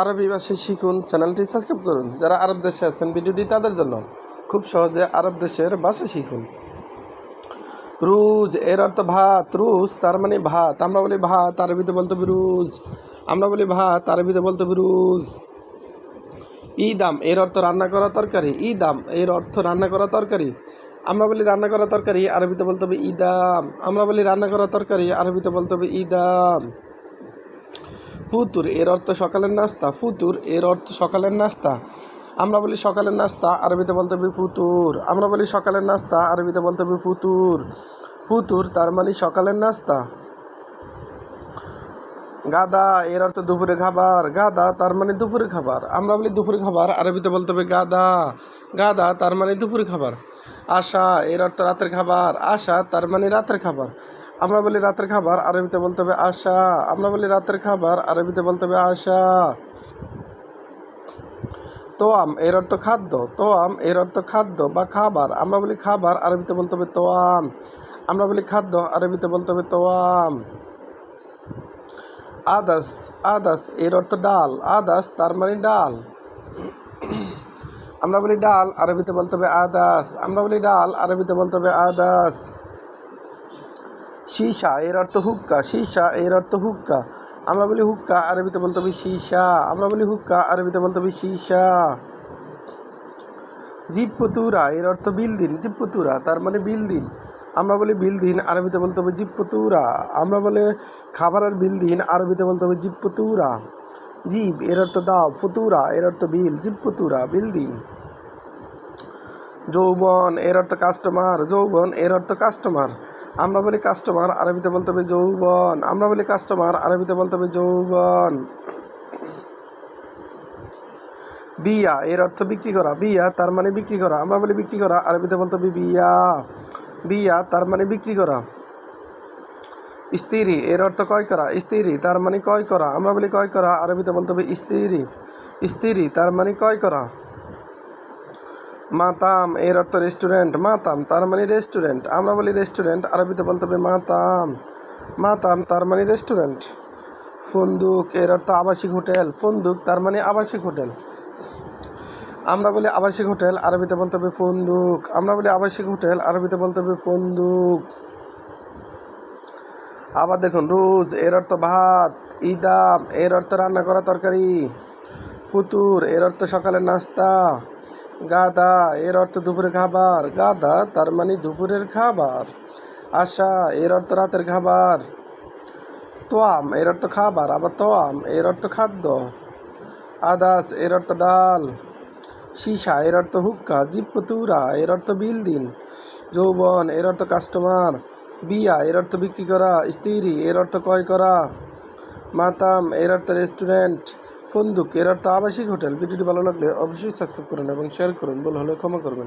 আরবি ভাষা শিখুন, চ্যানেলটি সাবস্ক্রাইব করুন। যারা আরব দেশে আছেন, ভিডিওটি তাদের জন্য খুব সহজে আরব দেশের ভাষা শিখুন। রুজ, এর অর্থ ভাত, রুজ, তার মানে ভাত। আমরা বলি ভাত, আরবিতে বলতে রুজ। আমরা বলি ভাত, আরবিতে বলতে হবে রুজ। ইদাম, এর অর্থ রান্না করা তরকারি। ইদাম, এর অর্থ রান্না করা তরকারি। আমরা বলি রান্না করা তরকারি, আরবিতে বলতে হবে ইদাম। আমরা বলি রান্না করা তরকারি, আরবিতে বলতে হবে ইদাম। ফুতুর, এর অর্থ সকালের নাস্তা। ফুতুর, এর অর্থ সকালের নাস্তা। আমরা বলি সকালের নাস্তা, আরবিতে বলতে হবে ফুতুর। আমরা বলি সকালের নাস্তা, আরবিতে বলতে হবে ফুতুর। ফুতুর, তার মানে সকালের নাস্তা। গাদা, এর অর্থ দুপুরে খাবার। গাদা, তার মানে দুপুরে খাবার। আমরা বলি দুপুরে খাবার, আরবিতে বলতে হবে গাদা। গাদা, তার মানে দুপুরে খাবার। আশা, এর অর্থ রাতের খাবার। আশা, তার মানে রাতের খাবার। আমরা বলি রাতের খাবার, আরবিতে বলতে হবে আশা। আমরা বলি রাতের খাবার, আরবিতে বলতে হবে আশা। তোয়াম, এর অর্থ খাদ্য। তোয়াম, এর অর্থ খাদ্য বা খাবার। আমরা বলি খাবার, আরবিতে বলতে হবে তোয়াম। আমরা বলি খাদ্য, আরবিতে বলতে হবে তোয়াম। আদাস আদাস, এর অর্থ ডাল। আদাস, তার মানে ডাল। আমরা বলি ডাল, আরবিতে বলতে হবে আদাস। আমরা বলি ডাল, আরবিতে বলতে হবে আদাস। সীসা, এর অর্থ হুক্কা, সীসা, এর অর্থ হুক্কা। আমরা বলি হুক্কা, আরবিতে বলতে হবে সীসা। আমরা বলি হুক্কা, আরবিতে বলতে হবে সীসা। জিপ্পতুরা, এর অর্থ বিল দিন জিপ্পতুরা, তার মানে বিল দিন আমরা বলি বিল দিন আরবিতে বলতে হবে জিপ্পতুরা। আমরা বলে খাবারের বিল দিন আরবিতে বলতে হবে জিপ্পতুরা। জীব, এর অর্থ দাও ফুতুরা এর অর্থ বিল, জিপ্পতুরা বিল দিন যৌবন, এর অর্থ কাস্টমার যৌবন, এর অর্থ কাস্টমার আমরা বলি কাস্টমার আরবিতে বলতে হবে যৌবন। আমরা বলি কাস্টমার আরবিতে বলতে হবে যৌবন। বিয়া, এর অর্থ বিক্রি করা। বিয়া, তার মানে বিক্রি করা। আমরা বলি বিক্রি করা, আরবিতে বলতে হবে বিয়া। বিয়া, তার মানে বিক্রি করা। স্ত্রী, এর অর্থ কয় করা। স্ত্রী, তার মানে কয় করা। আমরা বলি কয় করা, আরবিতে বলতে হবে স্ত্রী। স্ত্রী, তার মানে কয় করা। মাতাম, এর অর্থ রেস্টুরেন্ট মাতাম, তার মানে রেস্টুরেন্ট আমরা বলি রেস্টুরেন্ট আরবিতে বলতে হবে মাতাম। মাতাম, তার মানে রেস্টুরেন্ট ফন্দুক, এর অর্থ আবাসিক হোটেল। ফন্দুক, তার মানে আবাসিক হোটেল। আমরা বলি আবাসিক হোটেল, আরবিতে বলতে হবে ফন্দুক। আমরা বলি আবাসিক হোটেল, আরবিতে বলতে হবে ফন্দুক। আবার দেখুন, রোজ, এর অর্থ ভাত ইদাম এর অর্থ রান্না করা তরকারি। ফুতুর, এর অর্থ সকালের নাস্তা। গাদা এর অর্থ দুপুরের খাবার গাদা তার মানে দুপুরের খাবার আশা এর অর্থ রাতের খাবার তোয়াম এর অর্থ খাবার আবার তোয়াম এর অর্থ খাদ্য আদাস এর অর্থ ডাল সীসা এর অর্থ হুক্কা জিপ্পতুরা এর অর্থ বিল দিন যৌবন এর অর্থ কাস্টমার বিয়া এর অর্থ বিক্রি করা স্ত্রী এর অর্থ ক্রয় করা মাতাম এর অর্থ রেস্টুরেন্ট ফন্দুক এর অর্থ আবাসিক হোটেল। ভিডিওটি ভালো লাগলে অবশ্যই সাবস্ক্রাইব করুন এবং শেয়ার করুন। বলে হলে ক্ষমা করবেন।